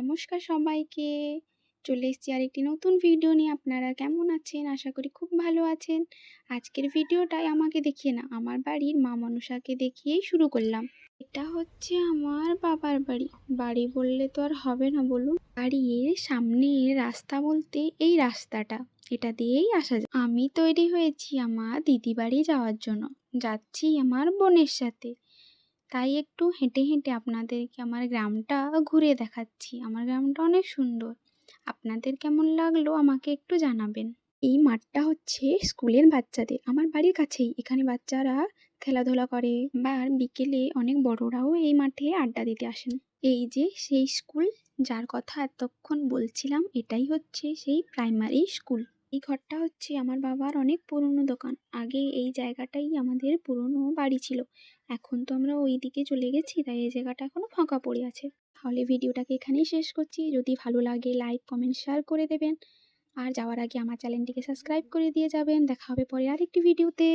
নমস্কার সবাইকে। চলে এসেছি আর একটি নতুন ভিডিও নিয়ে। আপনারা কেমন আছেন? আশা করি খুব ভালো আছেন। আজকের ভিডিওটাই আমাকে দেখিয়ে না, আমার বাড়ির মা মনসাকে দেখিয়েই শুরু করলাম। এটা হচ্ছে আমার বাবার বাড়ি। বাড়ি বললে তো আর হবে না, বলুন। বাড়ির সামনে রাস্তা বলতে এই রাস্তাটা। এটা দিয়েই আসা যায়। আমি তৈরি হয়েছি আমার দিদি বাড়ি যাওয়ার জন্য। যাচ্ছি আমার বোনের সাথে। তাই একটু হেঁটে হেঁটে আপনাদেরকে আমার গ্রামটা ঘুরে দেখাচ্ছি। আমার গ্রামটা অনেক সুন্দর। আপনাদের কেমন লাগল আমাকে একটু জানাবেন। এই মাঠটা হচ্ছে স্কুলের বাচ্চাদের। আমার বাড়ির কাছেই। এখানে বাচ্চারা খেলাধুলা করে বা বিকেলে অনেক বড়রাও এই মাঠে আড্ডা দিতে আসেন। এই যে সেই স্কুল, যার কথা এতক্ষণ বলছিলাম, এটাই হচ্ছে সেই প্রাইমারি স্কুল। এই ঘরটা হচ্ছে আমার বাবার অনেক পুরনো দোকান। আগে এই জায়গাটাই আমাদের পুরনো বাড়ি ছিল। এখন তো আমরা ওই দিকে চলে গেছি, তাই এই জায়গাটা এখনও ফাঁকা পড়ে আছে। তাহলে ভিডিওটাকে এখানেই শেষ করছি। যদি ভালো লাগে লাইক কমেন্ট শেয়ার করে দেবেন। আর যাওয়ার আগে আমার চ্যানেলটিকে সাবস্ক্রাইব করে দিয়ে যাবেন। দেখা হবে পরে আরেকটি ভিডিওতে